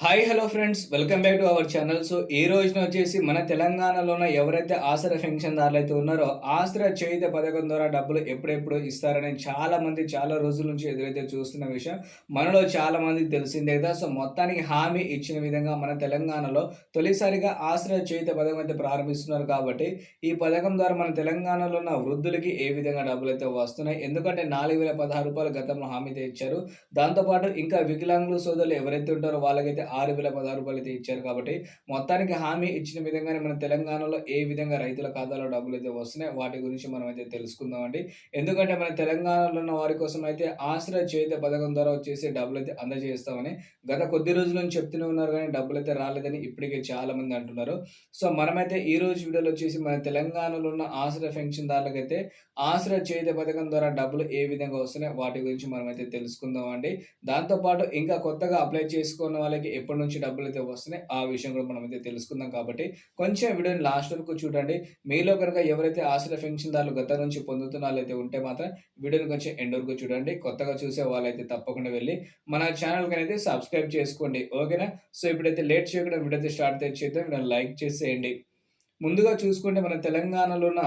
Hi hello friends welcome back to our channel so ఈ రోజున వచ్చేసి మన తెలంగాణలోన ఎవరైతే ఆసరా పెన్షన్దారులు అయితే ఉన్నారో ఆసరా చేయుత పథకం ద్వారా డబ్బులు ఎప్పుడెప్పుడు ఇస్తారని చాలా మంది చాలా రోజుల నుంచి ఎదురైతే చూస్తున్న విషయం మనలో చాలా మంది తెలిసిందే కదా. సో మొత్తానికి హామీ ఇచ్చిన విధంగా మన తెలంగాణలో తొలిసారిగా ఆసరా చేయుత పథకం అయితే ప్రారంభిస్తున్నారు కాబట్టి ఈ పథకం ద్వారా మన తెలంగాణలో ఉన్న వృద్ధులకి ఏ విధంగా డబ్బులు అయితే వస్తున్నాయి? ఎందుకంటే నాలుగు వేల పదహారు రూపాయలు గతంలో హామీ అయితే ఇచ్చారు దాంతోపాటు ఇంకా వికలాంగులు సోదరులు ఎవరైతే ఉంటారో వాళ్ళకైతే ఆరు వేల పదహారు రూపాయలు అయితే ఇచ్చారు కాబట్టి మొత్తానికి హామీ ఇచ్చిన విధంగానే మన తెలంగాణలో ఏ విధంగా రైతుల ఖాతాలో డబ్బులు అయితే వస్తున్నాయి వాటి గురించి మనం అయితే తెలుసుకుందామండి ఎందుకంటే మన తెలంగాణలో ఉన్న వారి కోసం అయితే ఆశ్రయ చేత పథకం ద్వారా వచ్చేసి డబ్బులు అయితే అందజేస్తామని గత కొద్ది రోజుల నుంచి చెప్తూనే ఉన్నారు కానీ డబ్బులు అయితే రాలేదని ఇప్పటికే చాలా మంది అంటున్నారు. సో మనమైతే ఈ రోజు వీడియోలో వచ్చేసి మన తెలంగాణలో ఉన్న ఆశ్రయ పెన్షన్దారులకైతే ఆశ్రయ చేత పథకం ద్వారా డబ్బులు ఏ విధంగా వస్తున్నాయి వాటి గురించి మనమైతే తెలుసుకుందాం అండి. దాంతోపాటు ఇంకా కొత్తగా అప్లై చేసుకున్న వాళ్ళకి ఎప్పటి నుంచి డబ్బులు అయితే వస్తున్నాయి ఆ విషయం కూడా మనం అయితే తెలుసుకుందాం కాబట్టి కొంచెం వీడియోని లాస్ట్ వరకు చూడండి. మీలో కనుక ఎవరైతే ఆశల పెన్షన్దారులు గత నుంచి పొందుతున్న వాళ్ళైతే ఉంటే మాత్రం వీడియోని కొంచెం ఎండ్ వరకు చూడండి. కొత్తగా చూసే వాళ్ళైతే తప్పకుండా వెళ్ళి మన ఛానల్కి అనేది సబ్స్క్రైబ్ చేసుకోండి. ఓకేనా? సో ఇప్పుడైతే లేట్ చేయకుండా వీడియో అయితే స్టార్ట్ చేద్దాం. వీడియో లైక్ చేసేయండి. ముందుగా చూసుకుంటే మన తెలంగాణలో ఉన్న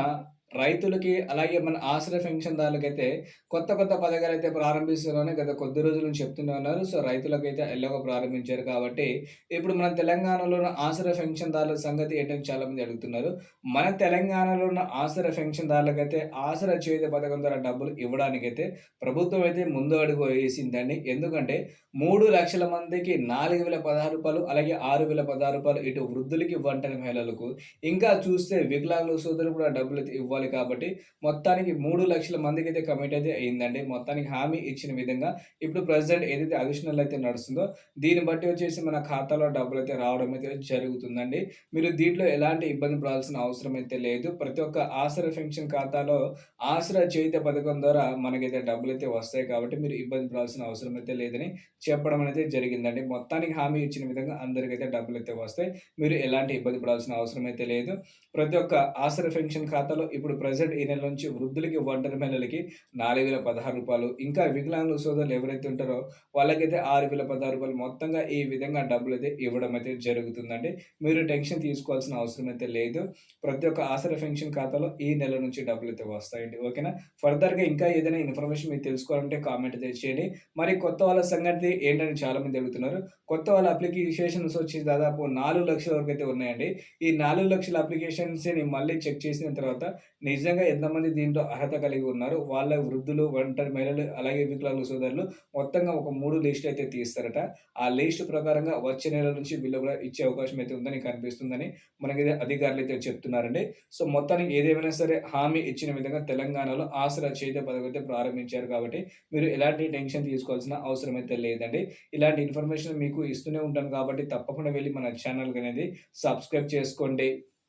రైతులకి అలాగే మన ఆశ్రయ పెన్షన్దారులకైతే కొత్త కొత్త పథకాలు అయితే ప్రారంభిస్తున్నారని గత కొద్ది రోజుల నుంచి చెప్తూనే ఉన్నారు. సో రైతులకైతే ఎల్లగా ప్రారంభించారు కాబట్టి ఇప్పుడు మన తెలంగాణలో ఉన్న ఆశ్రయ పెన్షన్దారుల సంగతి ఏంటని చాలా మంది అడుగుతున్నారు. మన తెలంగాణలో ఉన్న ఆశ్రయ పెన్షన్దారులకైతే ఆశ్రయ చేతి పథకం ద్వారా డబ్బులు ఇవ్వడానికైతే ప్రభుత్వం అయితే ముందు అడుగు వేసిందండి. ఎందుకంటే మూడు లక్షల మందికి నాలుగు వేల పదహారు రూపాయలు అలాగే ఆరు వేల పదహారు రూపాయలు ఇటు వృద్ధులకి ఒంటరి మహిళలకు ఇంకా చూస్తే వికలాంగుల సోదరులు కూడా డబ్బులు ఇవ్వాలి కావాలి కాబట్టి మొత్తానికి మూడు లక్షల మందికి అయితే కమిట్ అయితే అయిందండి మొత్తానికి హామీ ఇచ్చిన విధంగా ఇప్పుడు ప్రజెంట్ ఏదైతే అడిషనల్ అయితే నడుస్తుందో దీన్ని బట్టి వచ్చేసి మన ఖాతాలో డబ్బులు అయితే రావడం అయితే జరుగుతుందండి. మీరు దీంట్లో ఎలాంటి ఇబ్బంది పడాల్సిన అవసరం అయితే లేదు. ప్రతి ఒక్క ఆసర పెన్షన్ ఖాతాలో ఆసరా చేత పథకం ద్వారా మనకైతే డబ్బులు అయితే వస్తాయి కాబట్టి మీరు ఇబ్బంది పడాల్సిన అవసరం అయితే లేదని చెప్పడం అనేది జరిగిందండి. మొత్తానికి హామీ ఇచ్చిన విధంగా అందరికైతే డబ్బులు అయితే వస్తాయి. మీరు ఎలాంటి ఇబ్బంది పడాల్సిన అవసరం అయితే లేదు. ప్రతి ఒక్క ఆసర పెన్షన్ ఖాతాలో ఇప్పుడు ఇప్పుడు ప్రజెంట్ ఈ నెల నుంచి వృద్ధులకి ఒంటరి మహిళలకి నాలుగు వేల పదహారు రూపాయలు. ఇంకా వికలాంగుల సోదరులు ఎవరైతే ఉంటారో వాళ్ళకైతే ఆరు వేల పదహారు రూపాయలు మొత్తంగా ఈ విధంగా డబ్బులు అయితే ఇవ్వడం అయితే జరుగుతుందండి. మీరు టెన్షన్ తీసుకోవాల్సిన అవసరం అయితే లేదు. ప్రతి ఒక్క ఆసర పెన్షన్ ఖాతాలో ఈ నెల నుంచి డబ్బులు అయితే వస్తాయండి. ఓకేనా? ఫర్దర్గా ఇంకా ఏదైనా ఇన్ఫర్మేషన్ మీరు తెలుసుకోవాలంటే కామెంట్ అయితే చేయండి. మరి కొత్త వాళ్ళ సంగతి ఏంటని చాలా మంది అడుగుతున్నారు. కొత్త వాళ్ళ అప్లికేషన్స్ వచ్చి దాదాపు నాలుగు లక్షల వరకు అయితే ఉన్నాయండి. ఈ నాలుగు లక్షల అప్లికేషన్స్ని మళ్ళీ చెక్ చేసిన తర్వాత నిజంగా ఎంతమంది దీంట్లో అర్హత కలిగి ఉన్నారు? వాళ్ళ వృద్ధులు ఒంటరి మహిళలు అలాగే వికలాంగుల సోదరులు మొత్తంగా ఒక మూడు లిస్ట్ అయితే తీస్తారట. ఆ లిస్ట్ ప్రకారంగా వచ్చే నెల నుంచి వీళ్ళు కూడా ఇచ్చే అవకాశం అయితే ఉందని కనిపిస్తుందని మనకి అధికారులు అయితే చెప్తున్నారండి. సో మొత్తానికి ఏదేమైనా సరే హామీ ఇచ్చిన విధంగా తెలంగాణలో ఆసరా చేత పథకం అయితే ప్రారంభించారు కాబట్టి మీరు ఎలాంటి టెన్షన్ తీసుకోవాల్సిన అవసరం అయితే లేదండి. ఇలాంటి ఇన్ఫర్మేషన్ మీకు ఇస్తూనే ఉంటాను కాబట్టి తప్పకుండా వెళ్ళి మన ఛానల్ అనేది సబ్స్క్రైబ్ చేసుకోండి.